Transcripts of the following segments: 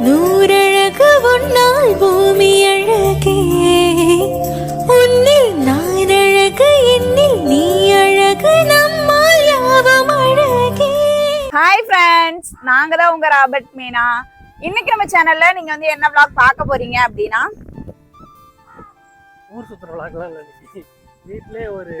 நூறழகு உன்னால் பூமி அழகே. உன்னில் நான் அழகு என்னில் நீ அழகு நம்மால் யாவும் அழகே. ஹாய் ஃப்ரெண்ட்ஸ் நாங்க தான் உங்க ராபர்ட் மீனா. இன்னைக்கு நம்ம சேனல்ல நீங்க வந்து என்ன vlog பார்க்க போறீங்க அப்படின்னா? ஊர் சுற்றுற விளாக்லாம் இல்லை வீட்டிலே ஒரு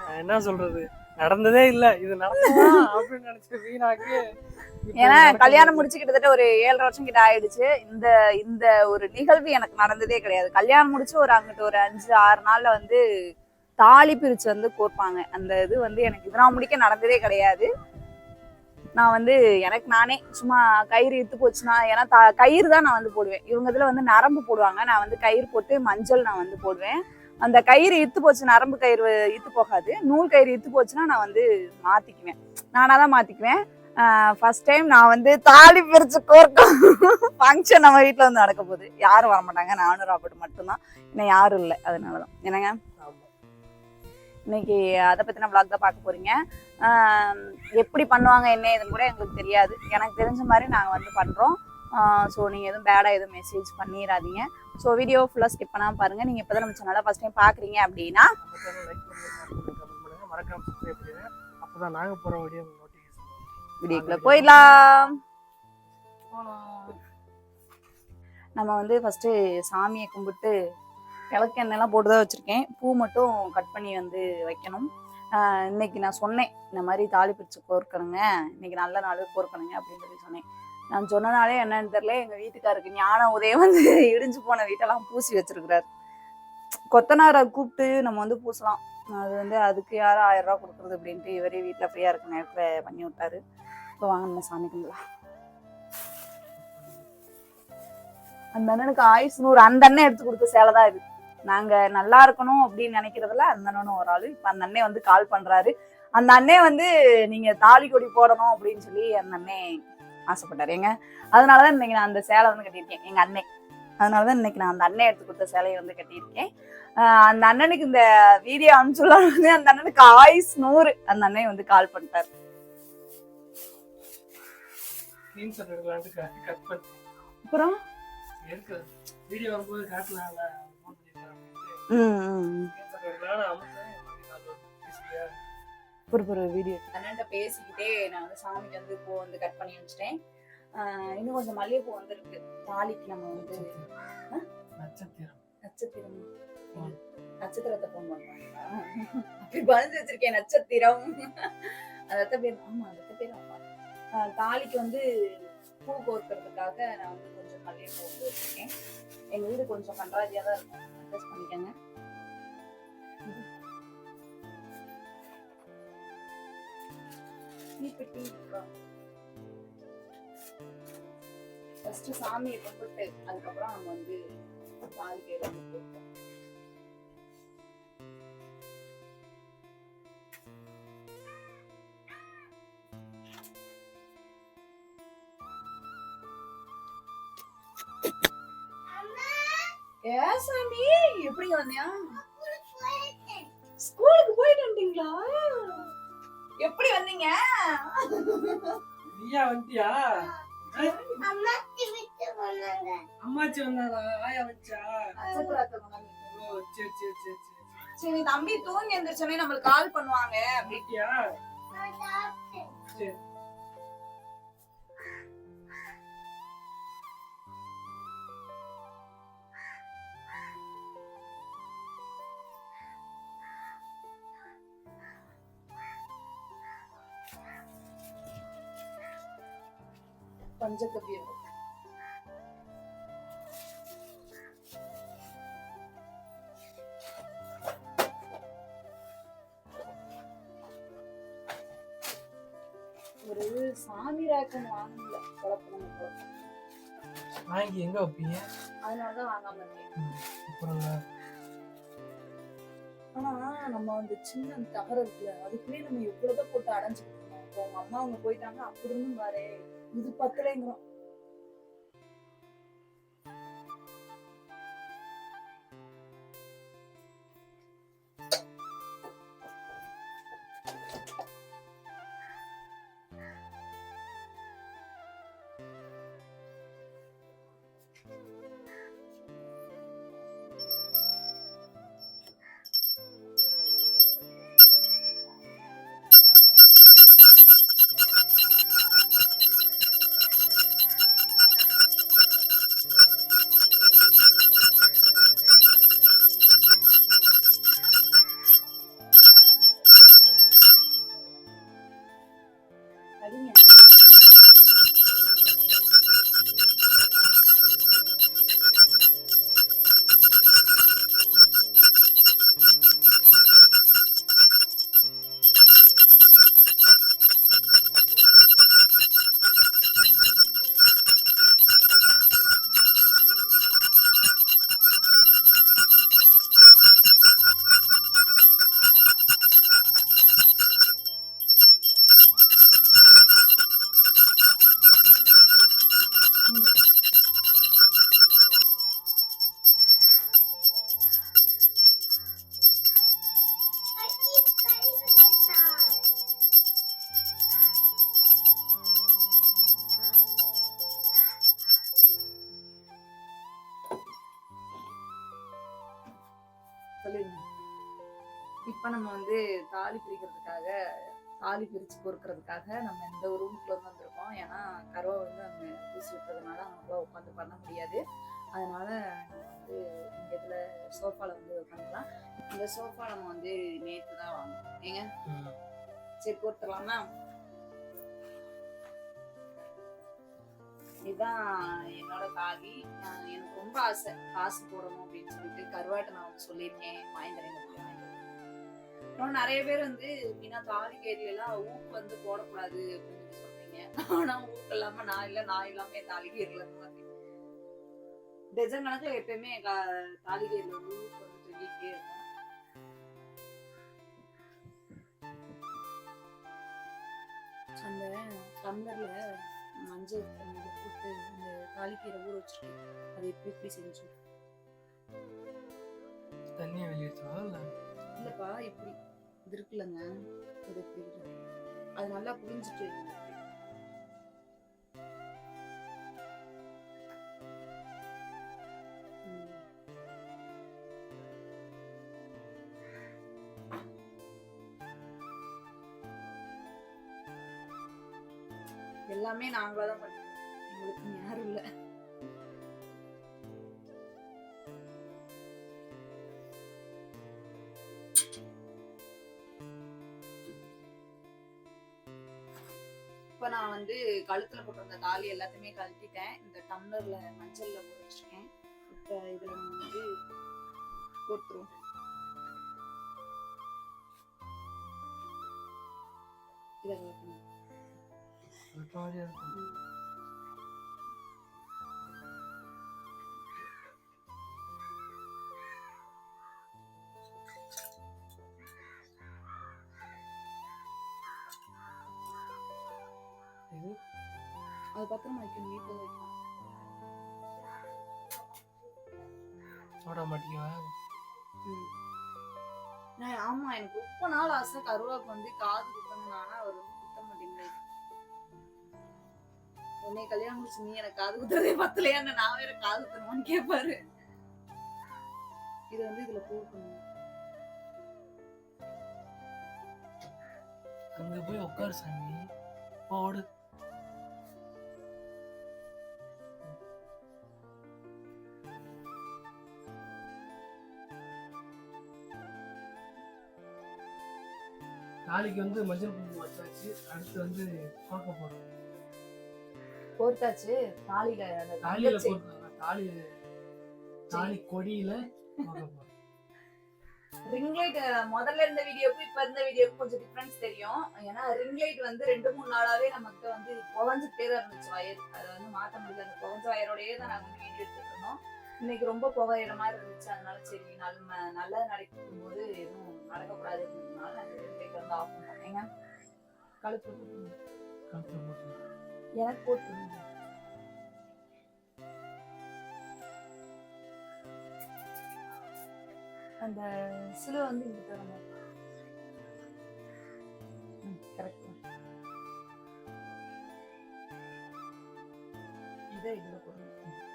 அஹ், என்ன சொல்றது நடந்ததே இல்ல. இது நடந்ததா அப்படின்னு நினைச்சு வீணாக்கி ஏன்னா. கல்யாணம் முடிச்சு கிட்டத்தட்ட ஒரு ஏழரை வருஷம் கிட்ட ஆயிடுச்சு. இந்த இந்த ஒரு நிகழ்வு எனக்கு நடந்ததே கிடையாது. கல்யாணம் முடிச்சு ஒரு அங்கிட்டு ஒரு அஞ்சு ஆறு நாள்ல வந்து தாலி பிரிச்சு வந்து கோர்ப்பாங்க. அந்த இது வந்து எனக்கு இதனால் முடிக்க நடந்ததே கிடையாது. நான் வந்து எனக்கு நானே சும்மா கயிறு இத்து போச்சுன்னா ஏன்னா த கயிறு தான் நான் வந்து போடுவேன். இவங்க இதில் வந்து நரம்பு போடுவாங்க. நான் வந்து கயிறு போட்டு மஞ்சள் நான் வந்து போடுவேன். அந்த கயிறு இத்து போச்சு நரம்பு கயிறு இத்து போகாது. நூல் கயிறு இத்து போச்சுன்னா நான் வந்து மாத்திக்குவேன். நானாக தான் மாத்திக்குவேன். ஃபர்ஸ்ட் டைம் நான் வந்து தாலி பிரிச்சு கோர்க்கும் ஃபங்க்ஷன் நம்ம வீட்டில் வந்து நடக்க போகுது. யாரும் வர மாட்டாங்க. நானும் ராபர்ட் மட்டும்தான். இன்னும் யாரும் இல்லை. அதனால தான் என்னங்க? இன்னைக்கு அதை பற்றின vlog தான் பார்க்க போகிறீங்க எப்படி பண்ணுவாங்க என்ன ஏதுன்னு கூட எங்களுக்கு தெரியாது. எனக்கு தெரிஞ்ச மாதிரி நாங்கள் வந்து பண்ணுறோம் ஸோ நீங்கள் எதுவும் பேடாக எதுவும் மெசேஜ் பண்ணிடாதீங்க ஸோ வீடியோ ஃபுல்லாக ஸ்கிப் பண்ணாமல் பாருங்கள் நீங்கள் இப்போ தான் நம்ம சேனலாக ஃபஸ்ட் டைம் பார்க்குறீங்க அப்படின்னா நம்ம channel like பண்ணுங்க, share மறக்காம வீடியோ வீடியோக்குள்ளே போயிடலாம். நம்ம வந்து ஃபஸ்ட்டு சாமியை கும்பிட்டு விளக்கு எண்ணெய்லாம் போட்டு தான் வச்சுருக்கேன். பூ மட்டும் கட் பண்ணி வந்து வைக்கணும். இன்னைக்கு நான் சொன்னேன் இந்த மாதிரி தாலி பிரித்து கோர்க்கணுங்க. இன்னைக்கு நல்ல நாள் கோர்க்கணுங்க அப்படின்னு சொல்லி சொன்னேன். நான் சொன்னனாலே என்னன்னு தெரியல எங்கள் வீட்டுக்காருக்கு ஞான உதயம் வந்து இடிஞ்சு போன வீட்டெல்லாம் பூசி வச்சிருக்கிறாரு. கொத்தனாரை கூப்பிட்டு நம்ம வந்து பூசலாம். அது வந்து அதுக்கு யாரும் ஆயிரம் ரூபா கொடுக்குறது அப்படின்ட்டு இவரே வீட்டில் ஃப்ரீயாக இருக்க நேரத்தில் பண்ணி விட்டாரு. இப்போ வாங்க நம்ம சாமி கும்பிடலாம் அந்த அண்ணனுக்கு ஆயுஸ் நூறு அந்த அண்ணன் எடுத்து கொடுத்த சேலை தான் இது. நாங்க நல்லா இருக்கணும் அப்படின்னு நினைக்கிறதுல அந்த அண்ணனும் ஒரு ஆளு. இப்ப அந்த அண்ணன் வந்து கால் பண்றாரு. அந்த அண்ணன் வந்து நீங்க தாலி கொடி போடணும் அப்படின்னு சொல்லி அந்த அண்ணன் ஆசைப்பட்டாரு. ஏங்க அதனாலதான் இன்னைக்கு நான் அந்த சேலை வந்து கட்டியிருக்கேன். எங்க அண்ணன் அதனாலதான் இன்னைக்கு நான் அந்த அண்ணன் எடுத்து கொடுத்த சேலையை வந்து கட்டியிருக்கேன். அந்த அண்ணனுக்கு இந்த வீடியோ அனுப்பிச்சுள்ள அந்த அண்ணனுக்கு ஆயுஸ் நூறு. அந்த அண்ணன் வந்து கால் பண்ணிட்டாரு. ஸ்கிரீன்ஷாட் எடுக்கலான்ட்டு கட் பண்ணி. அப்புறம்? இருக்கு. வீடியோ வரும்போது காட்டலாம்ல ஃபோன் பண்ணிருக்காங்க ஒரு ஒரு வீடியோ அண்ணன்ட்ட பேசிக்கிட்டே நான் வந்து சாமிக்கு வந்து பூ வந்து கட் பண்ணி வச்சிட்டேன் இன்னும் கொஞ்சம் மல்லிகைப்பூ வந்திருக்கு. தாலிக்கு நம்ம வந்து நட்சத்திரம். நட்சத்திரம். நட்சத்திரத்தை போன் பண்ணுவாங்களா? அப்படி பதிஞ்சு வச்சிருக்கேன் நட்சத்திரம். அதத்த பேர் ஆமா அதத்த பேர் தாலிக்கு வந்து பூ கோர்க்கறதுக்காக நான் வந்து கொஞ்சம் மல்லிகைப்பூ வந்து வச்சிருக்கேன் எங்க வீடு கொஞ்சம் கன்றாஜியா தான் இருக்கும். அட்ஜஸ்ட் பண்ணிக்கோங்க. தீப்பெட்டி ஃபர்ஸ்ட் சாமியை கும்பிட்டு அதுக்கப்புறம் நம்ம வந்து பால் வந்து போட்டோம் ஏ சாமி எப்படிங்க வந்தியா? ஸ்கூலுக்கு போயிட்டு வந்துட்டீங்களா எப்படி வந்தீங்க? நீயா வந்துட்டியா அம்மாச்சி வந்தாளா ஆயா வச்சா? நட்சத்திரத்தை கொண்டாந்து ஓ சரி சரி சரி சரி. சரி தம்பி தூங்கி எந்திரிச்சோடனே நம்மளுக்கு கால் பண்ணுவாங்க. அப்படி வீட்டியா சரி. பஞ்சகவ்யம் ஒரு சாமி ராக்கம் வாங்கல குழப்பம் வாங்கி எங்க வைப்பீங்க? அதனாலதான் வாங்காம இருக்கேன். அப்புறம் நம்ம வந்து சின்ன அந்த தகரம் இருக்குல்ல அதுக்குள்ளே நம்ம எவ்வளவுதான் போட்டு அடைஞ்சுக்கிட்டு இருக்கோம் இப்போ அம்மா அவங்க போயிட்டாங்க அப்படி இருந்தும் இது பத்தலைங்கிறோம். இப்ப நம்ம வந்து தாலி பிரிக்கிறதுக்காக தாலி பிரிச்சு பொறுக்கிறதுக்காக நம்ம இந்த ஒரு ரூம்குள்ள வந்து வந்திருக்கோம். ஏன்னா கருவை வந்து அங்க பூசி விட்டுறதுனால அவங்களால உட்காந்து பண்ண முடியாது. அதனால நம்ம வந்து இங்க இதுல சோஃபால வந்து உட்காந்துக்கலாம் இந்த சோஃபா நம்ம வந்து நேத்து தான் வாங்கணும் ஏங்க? சரி போட்டுடலாமா? இதுதான் என்னோட நான் எனக்கு ரொம்ப ஆசை. காசு போடணும் அப்படின்னு சொல்லிட்டு கருவாட்டை நான் வந்து சொல்லியிருக்கேன் வாங்கித்தரேன் அப்புறம் நிறைய பேர் வந்து மீனா தாலி எல்லாம் ஊக்கு வந்து போடக்கூடாது அப்படின்னு சொல்றீங்க ஆனா ஊக்கு இல்லாம நான் இல்ல நான் இல்லாம என் தாலி அந்த மாதிரி. கணக்குல எப்பயுமே கா- தாலி கேரியல் வந்து ஊக்கு வந்து சொல்லிட்டே இருக்கும் அந்த டம்ளர்ல மஞ்சள் போட்டு இந்த தாலிக்கீரை ஊற வச்சிருக்கேன். அதை எப்படி எப்படி செஞ்சு? தண்ணியை வெளியேற்றுவா இல்லை? இல்லப்பா இப்படி இது இருக்குல்லங்க. இது எப்படி அது நல்லா புரிஞ்சுட்டு. எல்லாமே நாங்களா தான் எங்களுக்கு யாரும் இல்ல. வந்து கழுத்துல போட்டிருந்த தாலி எல்லாத்தையுமே கழட்டிட்டேன் இந்த டம்ளர்ல மஞ்சள்ல போட்டு வச்சிருக்கேன் இப்ப இதுல வந்து போட்டுருவோம் இதை வைக்கணும். சொல்ற மாதிரியா இருக்கும் ம். இது அது பத்திரமா வைக்கணும் வீட்டில் வைக்கணும். நான் ஆமா எனக்கு ரொம்ப நாள் ஆசை கருவாக்கு வந்து காது குத்தணும் ஆனா அவர் வந்து குத்த மாட்டேங்கிறாரு. உன்னை கல்யாணம் முடிச்சு நீ எனக்கு காது குத்துறதே பத்தலையான்னு நான் வேற காது குத்தணுமான்னு கேட்பாரு இது வந்து இதுல போக்கணும் அங்க போய் உட்காரு சாமி. போடு. நாளைக்கு வந்து மஞ்சள் குங்குமம் வச்சாச்சு. அடுத்து வந்து பார்க்க போறோம் போர்த்தாச்சு தாலியில அந்த தாலியில தங்கச்சி- தாலி தாலி கொடியில ரிங் லைட் முதல்ல இருந்த வீடியோக்கு இப்ப இருந்த வீடியோக்கு கொஞ்சம் டிஃபரன்ஸ் தெரியும். ஏன்னா ரிங் லைட் வந்து ரெண்டு மூணு நாளாவே நமக்கு வந்து புகஞ்சுட்டே தான் இருந்துச்சு வயர். அதை வந்து மாத்த முடியல. அந்த புகஞ்ச வயரோடயே தான் நாங்க வீடியோ எடுத்துட்டு இருந்தோம். இன்னைக்கு ரொம்ப புகையிற மாதிரி இருந்துச்சு. அதனால சரி நல்ல நல்லது நடக்கும் போது எதுவும் நடக்கக்கூடாதுன்றதுனால லைட் வந்து ஆஃப் பண்ணோம் ஏங்க? கழுத்து போட்டு. எனக்கு போட்டுருங்க அந்த சிலுவை வந்து இங்க தரங்க கரெக்ட் இதை இதுல போடுங்க.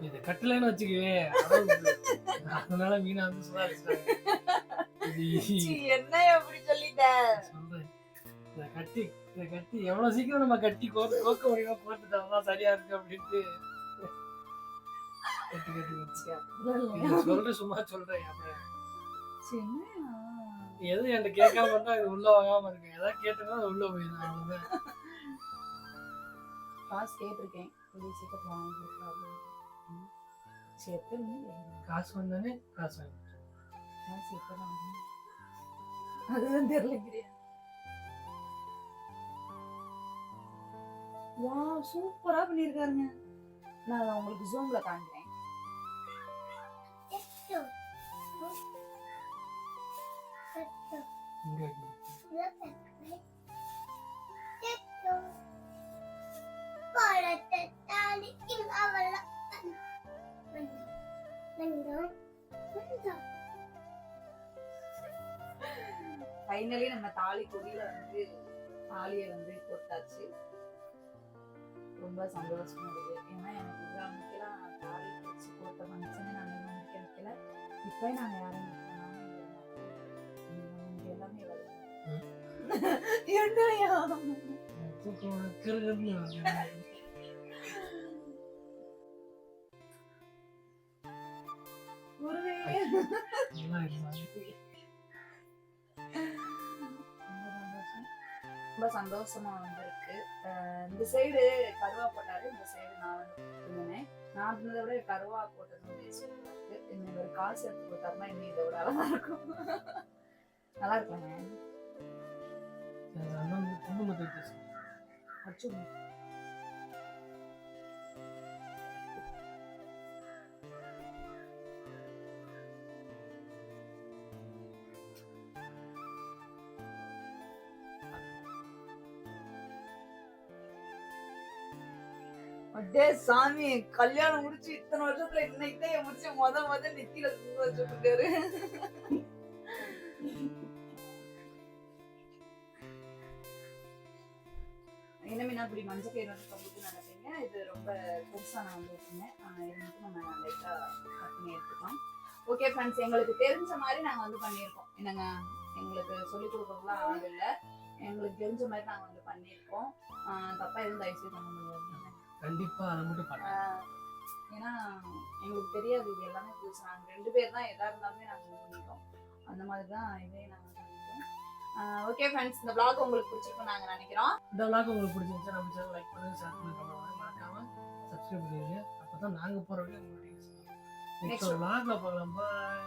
இதை கட்டலைன்னு வச்சுக்கவே அதனால மீனா வந்து சுதாரிச்சிட்டாங்க இது சீ, என்ன எப்படி சொல்லிட்ட? சொல்றேன். இதை கட்டி இதை கட்டி எவ்வளவு சீக்கிரம் நம்ம கட்டி கோக்க கோக்க முடியுமா போட்டுட்டோம்னா சரியா இருக்கு அப்படின்ட்டு. கட்டி கட்டி வச்சு சீ, அப்படிலாம் இல்லையா? இது சொல்றேன் சும்மா சொல்றேன் அப்புறம் எதுவும் என்கிட்ட கேட்காம இருந்தா இது உள்ள வாங்காம இருக்கேன் ஏதாவது கேட்டேன்னா அது உள்ள போயிடும் அவ்வளவுதான். காசு கேட்டிருக்கேன். சீக்கிரத்துல வாங்கி காசு வாங்கி காசு எப்பதான் வரும்? அதுதான் தெரியலங்கிறியா வா சூப்பரா பண்ணிருக்காருங்க நான் உங்களுக்கு ஜூம்ல காண்கிறேன் இருக்கு. ஃபைனலி நம்ம தாலி கொடியில வந்து தாலியை வந்து போட்டாச்சு. ரொம்ப சந்தோஷமா இருக்கு ஏன்னா எனக்கு இது நான் தாலி வச்சு போட்ட ஃபங்க்ஷனே நாங்கள் அமைக்க வைக்கல இப்போ யாரும் எல்லாமே வருது என்னையா? ரொம்ப சந்தோஷம் வந்திருக்கு. இந்த சைடு கருவா போட்டாரு இந்த சைடு நான் இருந்தேன் நான் இருந்ததை விட கருவா போட்டது வந்து சூப்பரா இருக்கு. இன்னும் ஒரு காசு எடுத்து கொடுத்தாருன்னா இன்னும் இதை விட அழகா இருக்கும். நல்லா இருக்காங்க. அச்சு அடே சாமி கல்யாணம் முடிச்சு இத்தனை வருஷத்துல இன்னைக்கு தான் முடிச்சு முத முத நெத்தியில குங்குமம் வச்சுட்டாரு இனிமே அப்படி மஞ்சள் கயிறு வந்து தொகுத்து நடப்பீங்க இது ரொம்ப பெருசா நான் வந்து வச்சுருந்தேன். இது மட்டும் நம்ம லைட்டா கட் பண்ணி எடுத்துக்கலாம். ஓகே ஃப்ரெண்ட்ஸ் எங்களுக்கு தெரிஞ்ச மாதிரி நாங்க வந்து பண்ணியிருக்கோம். என்னங்க எங்களுக்கு சொல்லி கொடுக்கறதுலாம் ஆள் இல்லை. எங்களுக்கு தெரிஞ்ச மாதிரி நாங்க வந்து பண்ணியிருக்கோம். தப்பாக தப்பா எதுவும் தயவுசெய்து பண்ண முடியாது. கண்டிப்பா அதை மட்டும் பண்ண. ஏன்னா எங்களுக்கு தெரியாது இது எல்லாமே புதுசு. நாங்கள் ரெண்டு பேர் தான் எதா இருந்தாலுமே நாங்கள் பண்ணிட்டோம். அந்த மாதிரி தான் இதே நாங்கள் பண்ணிட்டோம். ஓகே ஃப்ரெண்ட்ஸ் இந்த vlog உங்களுக்கு பிடிச்சிருக்கும் நாங்கள் நினைக்கிறோம். இந்த விளாக் உங்களுக்கு பிடிச்சிருந்துச்சா நம்ம சேனல் லைக் பண்ணுங்க ஷேர் பண்ணுங்க பண்ணுங்க. மறக்காம சப்ஸ்கிரைப் பண்ணுங்க அப்பதான் நாங்க போற வீடியோ உங்களுக்கு நெக்ஸ்ட் vlogல பார்க்கலாம் பாய்